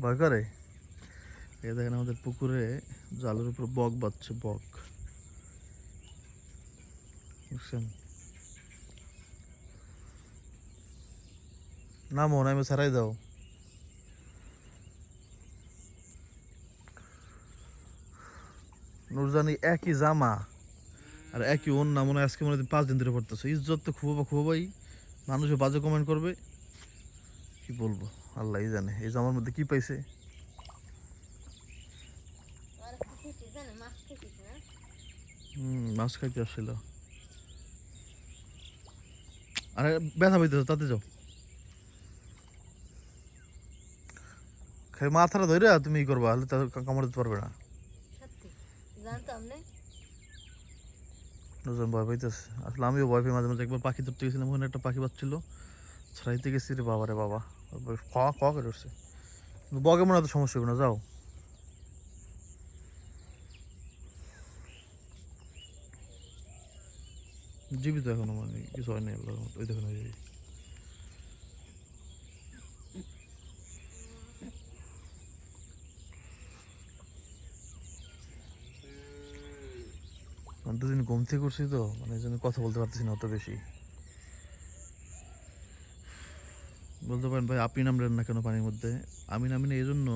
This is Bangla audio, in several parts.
ভয় করে। এই দেখেন আমাদের পুকুরে জালের উপর বক বাচ্ছে বক। বুঝছেন? নামো, নামে ছাড়াই দাও। নুরজানি একই জামা আর একই না মনে আজকে মনে পাঁচ দিন ধরে পড়তেছে। ইজ্জত তো খুব খুবই মানুষে বাজে কমেন্ট করবে। কি বলব? আল্লাহই জানে। এই জামার মধ্যে কি পাইছে? মাছ খাইতে আসছিল। আরে ব্যথা পাইতেছ, তাতে যাও। খাই মাথাটা ধরে তুমি ই করবা, হলে তাহলে কামড় দিতে পারবে না। দুজন ভয় পাইতেছে। আসলে আমিও ভয় পাই, মাঝে মাঝে একবার পাখি ধরতে গেছিলাম, ওখানে একটা পাখি বাচ্ছিল। ছাড়াইতে গেছি রে বাবা রে বাবা। বগে মনে হয় তো সমস্যা হবে না, যাও। জীবিত এখনও মানে কিছু আল্লাহর মতো ওই দেখুন দুদিন ঘুম থেকে করছি তো মানে কথা বলতে পারতেছি না অত বেশি। বলতে পারেন ভাই, আপনি নামলেন না কেন পানির মধ্যে? আমি নামি না এই জন্য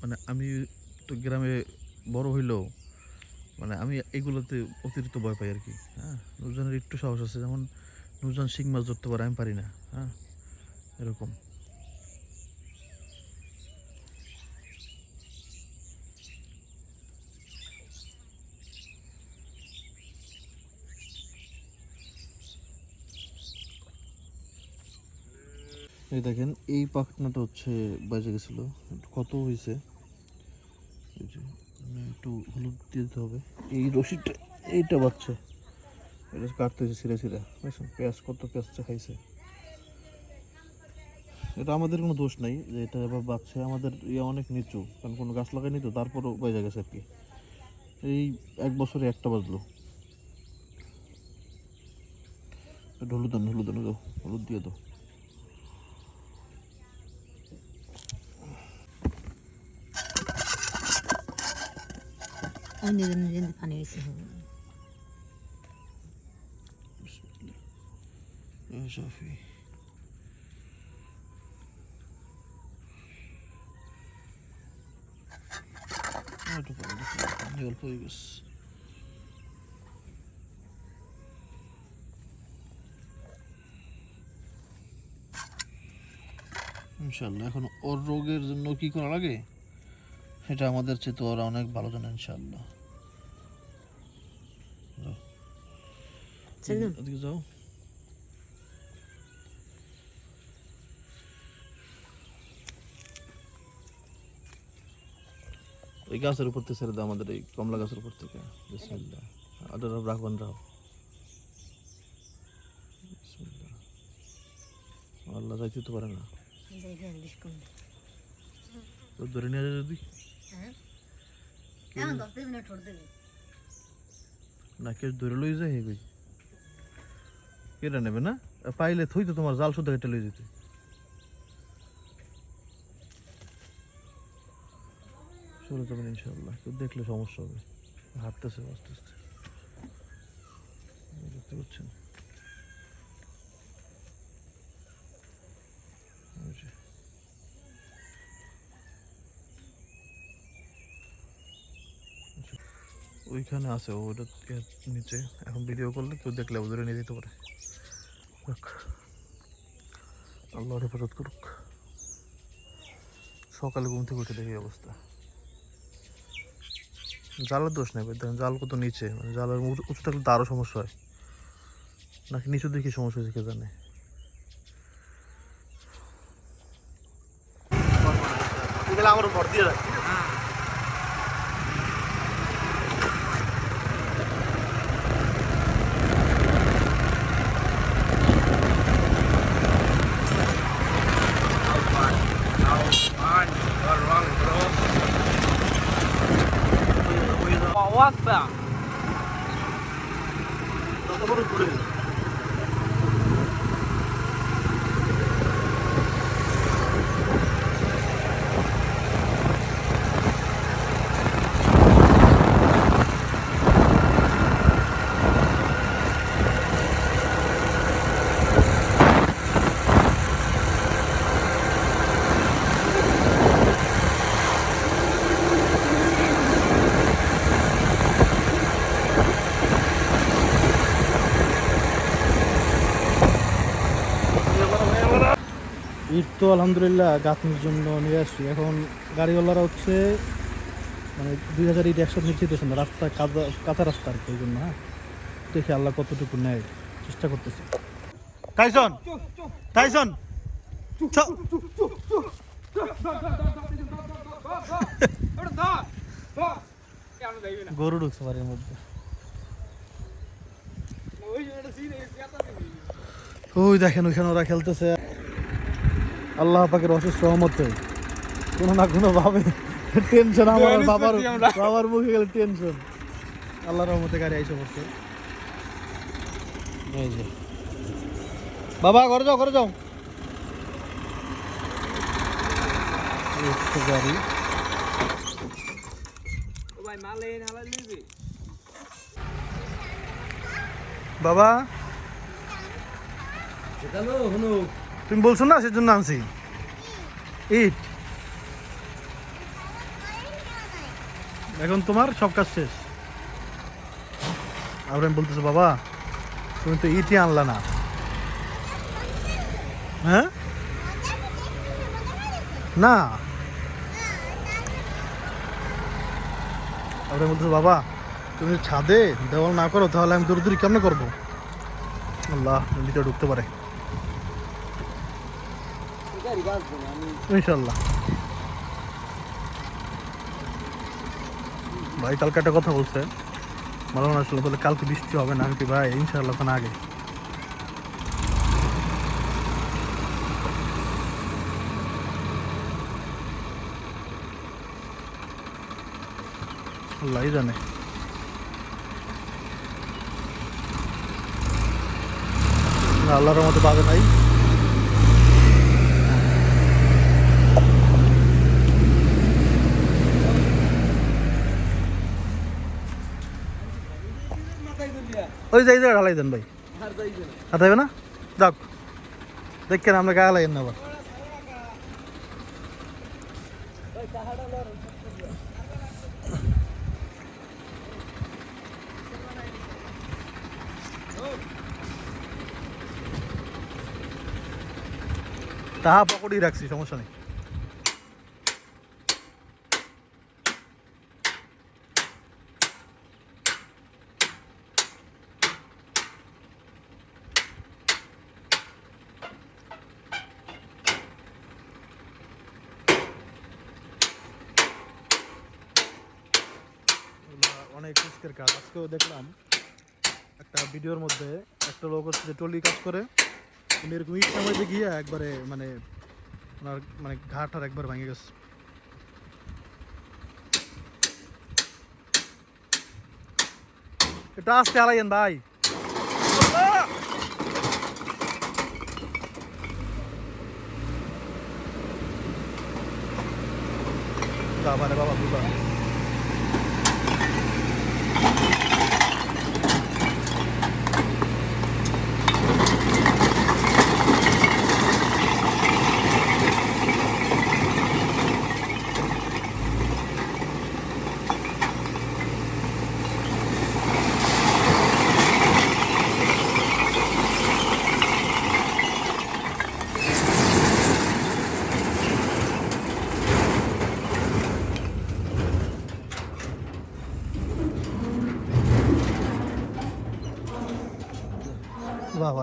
মানে আমি তো গ্রামে বড় হইলেও মানে আমি এগুলোতে অতিরিক্ত ভয় পাই আর কি হ্যাঁ? নুরজানের একটু সাহস আছে, যেমন নুরজান শিং মাছ ধরতে পারে, আমি পারি না হ্যাঁ? এরকম। এই দেখেন, এই পাখনাটা হচ্ছে বাজে গেছিল। কত হয়েছে একটু হলুদ দিয়ে দিতে হবে। এই রশিদটা এইটা বাচ্চা। এটা কাটতে হয়েছে ছিঁড়ে ছিঁড়ে। বুঝছেন পেঁয়াজ, কত পেঁয়াজটা খাইছে। এটা আমাদের কোনো দোষ নাই, যে এটা এবার বাচ্চা। আমাদের ইয়ে অনেক নিচু, কারণ কোনো গাছ লাগাইনি তো, তারপরও বেজে গেছে আর কি। এই এক বছরে একটা বাজলো হলুদ আনো, হলুদ দাও। হলুদ দিয়ে দাও। ইনশাল্লাহ এখন ওর রোগের জন্য কি করা লাগে সেটা আমাদের চেয়ে তো ওরা অনেক ভালো জানে ইনশাল্লাহ চলো। ওদিকে যাও ওই গাছের উপর থেকে ছেড়ে দাও আমাদের এই কমলা গাছের উপর থেকে বিসমিল্লাহ আদর রাখবেন রাও আল্লাহ যাইতে তো পারে না তো ধরে নিয়ে যায় যদি না কেউ ধরে লই যায় হেবি কেটে নেবে না? পাইলে থই তো তোমার জাল শুদ্ধ কেটে লই যেতে। চলে যাবেন ইনশাল্লাহ দেখলে সমস্যা হবে। হাঁটতেছে আস্তে আস্তে দেখতে পাচ্ছেন? ওইখানে আছে ওটা নিচে। এখন ভিডিও করলে কেউ দেখলে ওদের নিয়ে যেতে পারে। আল্লাহ হেফাজত করুক। সকালে ঘুম থেকে উঠে দেখি অবস্থা। জালের দোষ নেই দেখেন জাল কত নিচে মানে জালের উঁচু থাকলে তো আরও সমস্যা হয়। নাকি নিচু দেখি সমস্যা হয়েছে কে জানে। আমার ভর দিয়ে রাখ Awesome ইট তো আলহামদুলিল্লাহ গাঁথনির জন্য নিয়ে আসছি। এখন গাড়িওয়ালারা হচ্ছে মানে দুই হাজার ইট একসাথে নিচে দিতেছে না রাস্তা কাদা কাঁচা রাস্তা আর কি এই জন্য হ্যাঁ? দেখি আল্লাহ কতটুকু নেয় চেষ্টা করতেছে। টাইসন টাইসন গরু ঢুকছে বাড়ির মধ্যে। ওই দেখেন ওইখানে ওরা খেলতেছে। আল্লাহ পাকের অশেষ সহমতে কোনো না কোনো ভাবে টেনশন আমার বাবার বাবার মুখে গেলে টেনশন আল্লাহর রহমতে গাড়ি আইসে পড়ছে। এই যে। বাবা ঘরে যাও ঘরে যাও। গাড়ি। বাবা তুমি বলছো না, সেজন্য আনছি। ইট। এখন তোমার সব কাজ শেষ। আর আমি বলতেছো, বাবা, তুমি তো ইটই আনলা না। হ্যাঁ? না। আমরা বলতেছো, বাবা, তুমি ছাদে দেওয়াল না করো, তাহলে আমি দূর দূরি কেমন করব? আল্লাহ ভিতরে ঢুকতে পারে। ইনশাল্লাহ ভাই, কালকে একটা কথা বলছে। মালানা আসলে বলে কালকে বৃষ্টি হবে না আমি কি ভাই ইনশাল্লাহ তো আগে। আল্লাহ জানে। আল্লাহর মতো পাবে নাই। ওই যে, এই জায়গা ঢালাই দেন ভাই। আর দেবে না? যাক। দেখেন আমরা গায়ে লাগেন না আবার। তাহা পকড়ি রাখছি, সমস্যা নেই এগুলা অনেক রিস্কের কাজ আজকেও দেখলাম একটা ভিডিওর মধ্যে একটা লোক হচ্ছে যে টলি কাজ করে। উনি এরকম ইট নামাইতে গিয়ে একবারে মানে ওনার মানে ঘাট আর একবার ভেঙে গেছে। এটা আসতে হারাইয়েন ভাই। বাবা বাবা বাবা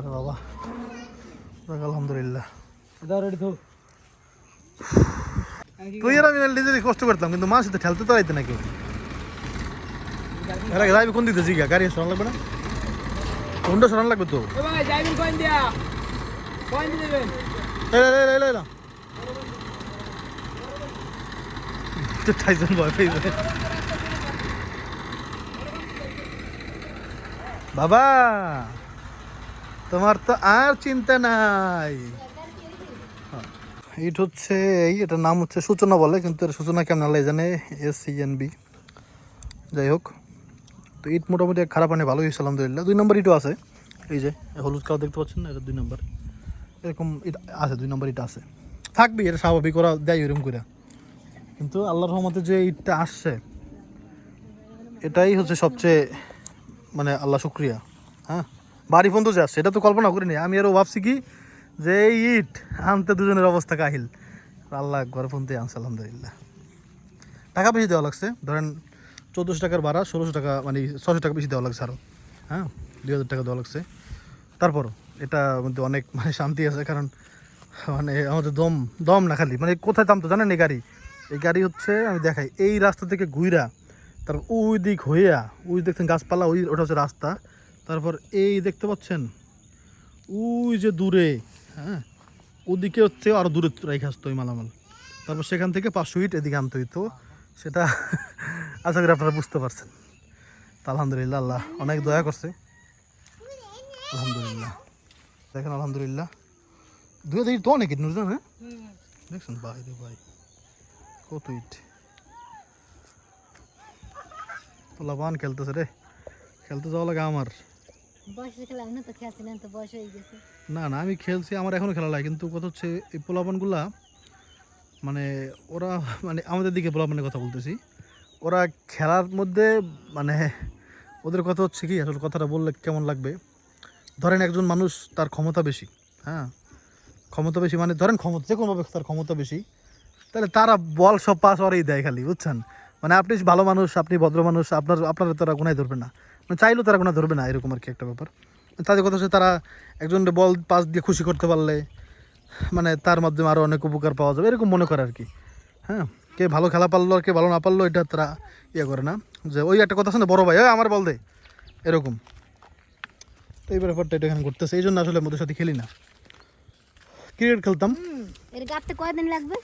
রে বাবা যাক, আলহামদুলিল্লাহ তুই আর আমি নিজেরই কষ্ট করতাম কিন্তু মাছ তো ঠেলতে তো আইতে নাকি এর আগে যাইবি কোন দিতে জিগা গাড়ি সরান লাগবে না কোনটা সরান লাগবে তো ভয় পেয়ে বাবা তোমার তো আর চিন্তা নাই। ইট হচ্ছে এই, এটার নাম হচ্ছে সূচনা বলে, কিন্তু এর সূচনা কেমন আল্লাহ জানে এস বি যাই হোক, তো ইট মোটামুটি খারাপ মানে ভালোই হয়েছে, আলহামদুলিল্লাহ। দুই নম্বর ইটও আছে, এই যে হলুদ কালার দেখতে পাচ্ছেন না, এটা দুই নম্বর। এরকম ইট আছে, দুই নম্বর ইট আছে। থাকবি, এটা স্বাভাবিক, ওরা দেয় এরকম করে। কিন্তু আল্লাহর রহমতে যে ইটটা আসছে, এটাই হচ্ছে সবচেয়ে মানে আল্লাহ শুক্রিয়া হ্যাঁ? বাড়ি পর্যন্ত যে আসছে এটা তো কল্পনা করিনি। আমি আরও ভাবছি কি, যে এই ইট আনতে দুজনের অবস্থা কাহিল। আল্লাহ ঘর ফোনতে আনছে, আলহামদুলিল্লাহ। টাকা বেশি দেওয়া লাগছে, ধরেন চোদ্দোশো টাকার ভাড়া, ষোলোশো টাকা মানে ছশো টাকা বেশি দেওয়া লাগছে আরও হ্যাঁ দুই হাজার টাকা দেওয়া লাগছে। তারপর এটা মধ্যে অনেক মানে শান্তি আছে, কারণ মানে আমাদের দম দম না খালি। মানে কোথায় দাম তো জানেন এই গাড়ি? এই গাড়ি হচ্ছে, আমি দেখাই, এই রাস্তা থেকে ঘুইরা, তারপর ওই দিক হইয়া ওই দেখছেন গাছপালা, ওই ওটা হচ্ছে রাস্তা। তারপর এই দেখতে পাচ্ছেন? ওই যে দূরে হ্যাঁ? ওদিকে হচ্ছে আরও দূরে রেখে আসতো ওই মালামাল। তারপর সেখান থেকে পাঁচশো ইট এদিকে আনতে হইতো। সেটা আশা করি আপনারা বুঝতে পারছেন। আলহামদুলিল্লাহ, আল্লাহ অনেক দয়া করছে। আলহামদুলিল্লাহ। দেখেন, আলহামদুলিল্লাহ। হাজার ইট তো অনেক ইট, নুরজান হ্যাঁ? দেখছেন? ভাই রে ভাই কত ইট। পোলাপান খেলতেছে রে। খেলতে যাওয়া লাগে আমার। না না আমি খেলছি, আমার এখনও খেলা লাগে কিন্তু কথা হচ্ছে এই পোলাপানগুলা মানে ওরা মানে আমাদের দিকে পোলাপানের কথা বলতেছি, ওরা খেলার মধ্যে মানে ওদের কথা হচ্ছে কি, আসলে কথাটা বললে কেমন লাগবে? ধরেন একজন মানুষ তার ক্ষমতা বেশি হ্যাঁ? ক্ষমতা বেশি মানে ধরেন ক্ষমতা যে কোনোভাবে তার ক্ষমতা বেশি, তাহলে তারা বল সব পাস ওরাই দেয় খালি, বুঝছেন? মানে আপনি ভালো মানুষ, আপনি ভদ্র মানুষ, আপনার, আপনারা তারা গুনায় ধরবে না। চাইলেও তারা কোনো ধরবে না এরকম আর কি একটা ব্যাপার। তাদের কথা হচ্ছে তারা একজন বল পাস দিয়ে খুশি করতে পারলে মানে তার মাধ্যমে আরও অনেক উপকার পাওয়া যাবে এরকম মনে করে আর কি। হ্যাঁ কে ভালো খেলা পারল আর কে ভালো না পারল এটা তারা ইয়ে করে না। যে ওই একটা কথা শুনে বড় ভাই ওই আমার বল দে এরকম। তো এই ব্যাপারটা এটা এখানে করতেছে এই জন্য আসলে মোদের সাথে খেলি না। ক্রিকেট খেলতাম। এর গাঁথতে কয়দিন লাগবে?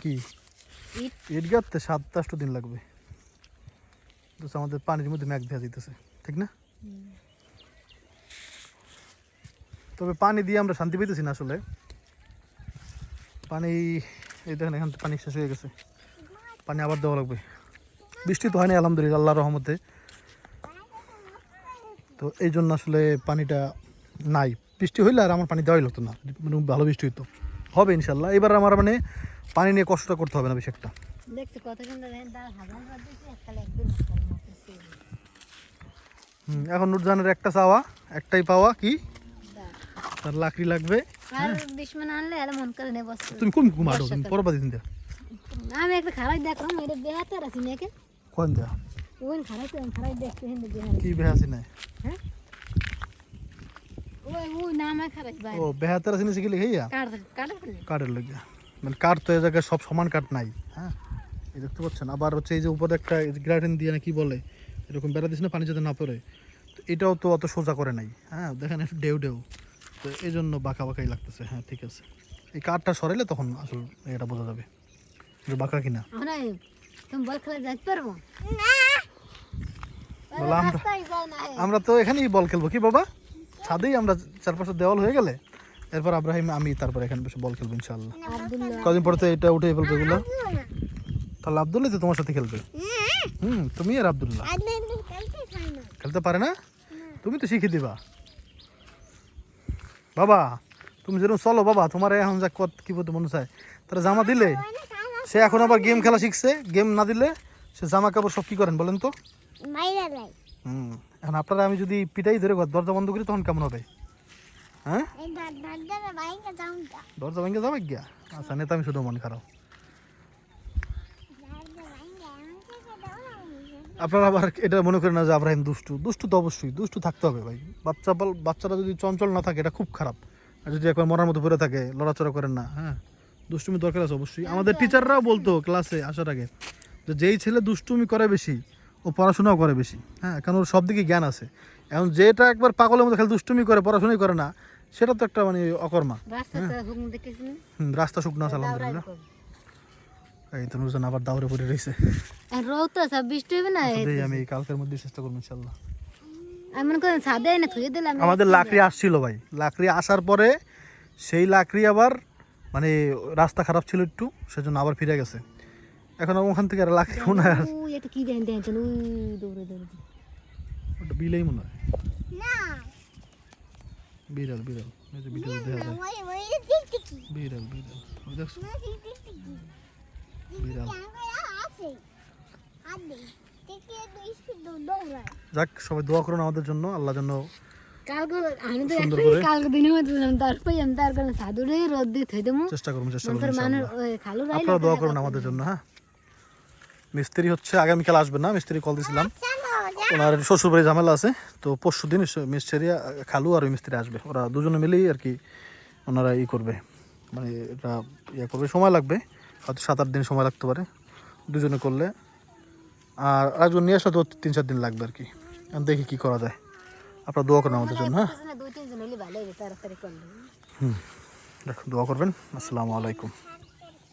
কি? ইট? ইট গাঁথতে সাত আষ্ট দিন লাগবে। তো আমাদের পানির মধ্যে ম্যাগ দেওয়া দিতেছে, ঠিক না? তবে পানি দিয়ে আমরা শান্তি পেতেছি না আসলে। পানি, এই দেখেন, এখান থেকে পানি শেষ হয়ে গেছে। পানি আবার দেওয়া লাগবে। বৃষ্টি তো হয়নি, আলহামদুলিল্লাহ আল্লাহ রহমতে। তো এই জন্য আসলে পানিটা নাই। বৃষ্টি হইলে আর আমার পানি দেওয়াই লাগতো না। মানে ভালো বৃষ্টি হইতো। হবে ইনশাল্লাহ এবার আমার মানে পানি নিয়ে কষ্টটা করতে হবে না বেশি একটা। দেখছি কত সুন্দর দেখেন তার হাজার বার দিয়েছি এককালে একদিন এককালে মতো সেই। হুম, এখন নুরজানের একটা চাওয়া একটাই পাওয়া কি? তার লাকড়ি লাগবে। তুমি কোন মারো তুমি পরবা দিন আমি একটা দেখলাম এটা বেহাতে আছি নাকি। কোন ওই খারাপ দেখতে হিন্দু বেহার কি বেহাসি নাই? হ্যাঁ? ওই নামে ভাই। ও বেহাতের আছে কাট কাট মানে কাঠ তো এই জায়গায় সব সমান কাঠ নাই হ্যাঁ? এই দেখতে পাচ্ছেন আবার হচ্ছে এই যে উপরে একটা গ্রাটিন দিয়ে না কি বলে এরকম বেড়া দিস না পানি যাতে না পড়ে। তো এটাও তো অত সোজা করে নাই। হ্যাঁ দেখেন একটু ডেউ ডেউ তো এই জন্য বাঁকা বাঁকাই লাগতেছে। হ্যাঁ ঠিক আছে। এই কাঠটা সরাইলে তখন আসল এটা বোঝা যাবে যে বাঁকা কিনা। আমরা তুমি বল খেলা যাইতে পারব? বলো আমরা রাস্তায় যাও না। আমরা তো এখানেই বল খেলব। কি বাবা? ছাদেই আমরা চারপাশে দেওয়াল হয়ে গেলে? এরপর আব্রাহিম আমি তারপর এখানে বসে বল খেলব ইনশাল্লাহ কদিন পরে তো এটা উঠে ফেলবে এগুলো? তাহলে আবদুল্লাহ তো তোমার সাথে খেলবে। হুম তুমি আর আবদুল্লাহ। খেলতে পারে না? তুমি তো শিখিয়ে দিবা। বাবা তুমি যেরকম চলো বাবা তোমার এখন যা কত কি বলতে মনে চায়? তারা জামা দিলে সে এখন আবার গেম খেলা শিখছে গেম না দিলে সে জামা কাপড় সব কি করেন বলেন তো? হুম এখন আপনারা আমি যদি পিটাই ধরে ঘর দরজা বন্ধ করি তখন কেমন হবে? হ্যাঁ? দরজা ভেঙে যাবে গিয়া? আচ্ছা নেতা আমি শুধু মন খারাপ। আপনারা আবার এটা মনে করেন না যে আব্রাহিম দুষ্টু। দুষ্টু তো অবশ্যই দুষ্টু থাকতে হবে ভাই। বাচ্চা বাচ্চারা যদি চঞ্চল না থাকে এটা খুব খারাপ। আর যদি একবার মরার মতো পড়ে থাকে লড়াচড়া করেন না হ্যাঁ? দুষ্টুমি দরকার আছে অবশ্যই। আমাদের টিচাররাও বলতো ক্লাসে আসার আগে যে যেই ছেলে দুষ্টুমি করে বেশি ও পড়াশোনাও করে বেশি হ্যাঁ? কারণ ওর সব দিকে জ্ঞান আছে। এখন যেটা একবার পাগলের মতো খালি দুষ্টুমি করে পড়াশোনাই করে না সেটা তো একটা মানে অকর্মা হুম, রাস্তা শুকনো আছে আলহামদুলিল্লাহ এই তো নুরজান আবার দাউরে পড়ে রয়েছে আর রোদ তো সব বৃষ্টি হবে না? এই আমি কালকের মধ্যে চেষ্টা করব ইনশাল্লাহ আমি মনে করেন ছাদে না থুয়ে দিলাম আমাদের লাকড়ি আসছিল ভাই। লাকড়ি আসার পরে সেই লাকড়ি আবার মানে রাস্তা খারাপ ছিল একটু সেজন্য আবার ফিরে গেছে। এখন ওখান থেকে আর লাকড়ি মনে হয় এটা কি দেন দেন ওই দৌড়ে দৌড়ে ওটা বিলেই মনে হয়। বিড়াল বিড়াল। এই যে বিড়াল দেখা যায়। বিড়াল বিড়াল। দেখছ? বিড়াল যাক সবাই দোয়া করুন আমাদের জন্য আল্লাহ যেন আমি তো একটাই কালকে দিনের মধ্যে তারপরে আমি তার কারণে সাধুরে রোদ দিয়ে থই দেবো। চেষ্টা করুন চেষ্টা করুন মানুষ খালু রাইলে আপনারা দোয়া করবেন আমাদের জন্য হ্যাঁ? মিস্ত্রি হচ্ছে আগামীকাল আসবেন না মিস্ত্রি কল দিয়েছিলাম ওনার শ্বশুর বাড়ি ঝামেলা আছে তো পরশু দিন মিস্ত্রি খালু আর ওই মিস্ত্রি আসবে। ওরা দুজনে মিলেই আর কি ওনারা ই করবে মানে এটা ইয়ে করবে সময় লাগবে। হয়তো সাত আট দিন সময় লাগতে পারে দুজনে করলে। আর আরেকজন নিয়ে আসলে তো তিন চার দিন লাগবে আর কি। এখন দেখি কি করা যায়। আপনারা দোয়া করেন আমাদের জন্য হ্যাঁ? হুম। দেখুন দোয়া করবেন। আসসালামু আলাইকুম।